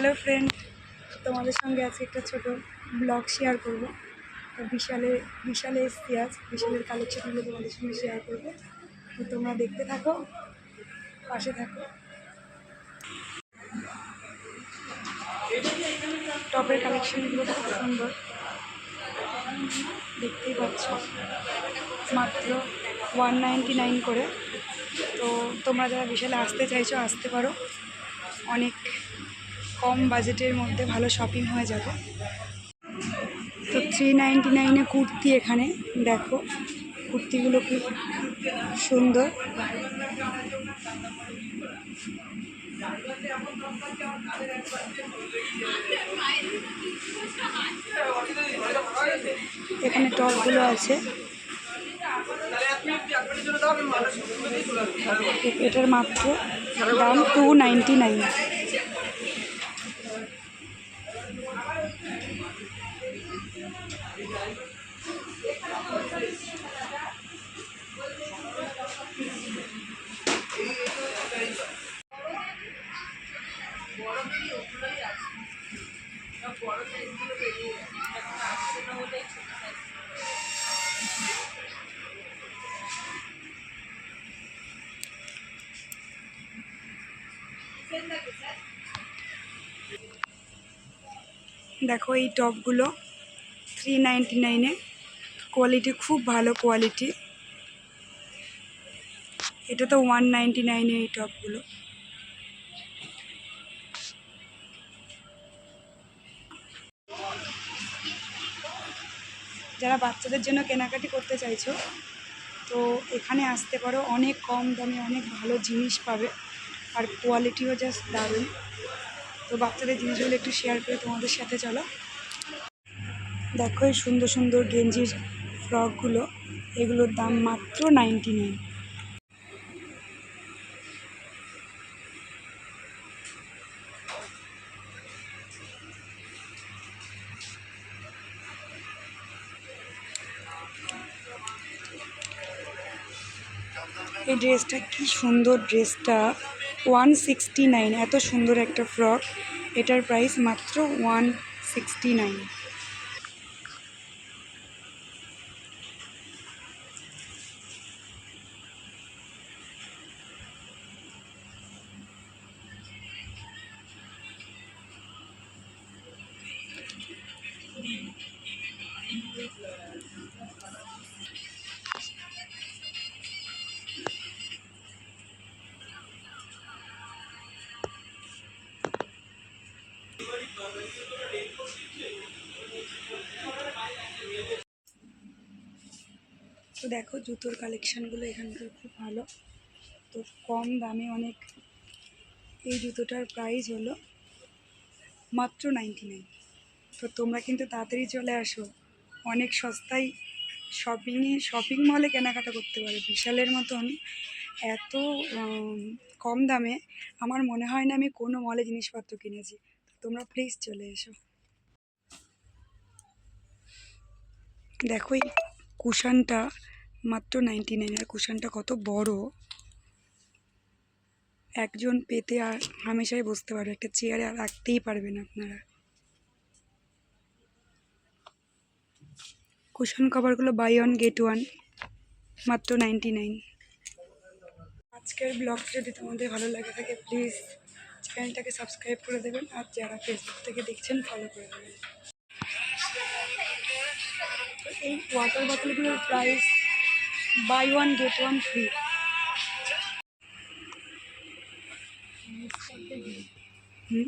Hello friend তোমাদের সঙ্গে আজকে একটা ছোট ব্লগ শেয়ার করব। বিশালে বিশালে এসছি আজ। বিশালের কালেকশনগুলো তোমাদের সঙ্গে শেয়ার করব। তো তোমরা দেখতে থাকো, পাশে থাকো। টপের কালেকশনগুলো খুব সুন্দর। দেখতেই পাচ্ছ। মাত্র ওয়ান নাইনটি নাইন করে। তো তোমরা যারা বিশালে আসতে চাইছো, আসতে পারো। অনেক কম বাজেটের মধ্যে ভালো শপিং হয়ে যাবে। তো থ্রি নাইনটি নাইনে কুর্তি এখানে, দেখো। কুর্তিগুলো খুব সুন্দর। এখানে টপগুলো আছে। এটার মাত্র দাম টু নাইনটি নাইন দেখো এই টপগুলো থ্রি নাইনটি নাইনে কোয়ালিটি খুব ভালো কোয়ালিটি এটা তো ওয়ান নাইনটি নাইনে এই টপগুলো। যারা বাচ্চাদের জন্য কেনাকাটি করতে চাইছো, তো এখানে আসতে পারো, অনেক কম দামে অনেক ভালো জিনিস পাবে, আর কোয়ালিটিও জাস্ট দারুণ। তো বাচ্চাদের জিনিসগুলো একটু শেয়ার করে তোমাদের সাথে চলো। দেখো এই সুন্দর সুন্দর গেঞ্জির ফ্রকগুলো এগুলোর দাম মাত্র নাইনটি নাইন এই ড্রেসটা কি সুন্দর ড্রেসটা। ওয়ান সিক্সটি নাইন, এত সুন্দর একটা ফ্রক। এটার প্রাইস মাত্র ওয়ান সিক্সটি নাইন। তো দেখো, জুতোর কালেকশানগুলো এখানকার খুব ভালো। তো কম দামে অনেক এই জুতোটার প্রাইস হলো মাত্র নাইনটি নাইন তো তোমরা কিন্তু তাড়াতাড়ি চলে আসো। অনেক সস্তায় শপিংয়ে শপিং মলে কেনাকাটা করতে পারো। বিশালের মতন এত কম দামে আমার মনে হয় না আমি কোনো মলে জিনিসপত্র কিনেছি। তোমরা প্লিজ চলে এসো। দেখো এই কুশানটা মাত্র নাইনটি নাইন আর কুশানটা কত বড়। একজন পেতে আর হামেশাই বসতে পারবে, একটা চেয়ারে আর রাখতেই পারবেন আপনারা। কুশন কভারগুলো বাই ওয়ান গেট ওয়ান মাত্র নাইনটি নাইন আজকের ব্লগ যদি তোমাদের ভালো লাগে থাকে প্লিজ চ্যানেলটাকে সাবস্ক্রাইব করে দেবেন আর যারা ফেসবুক থেকে দেখছেন ফলো করে দেবেন। এই water বোতলগুলোর price buy one get one free হুম?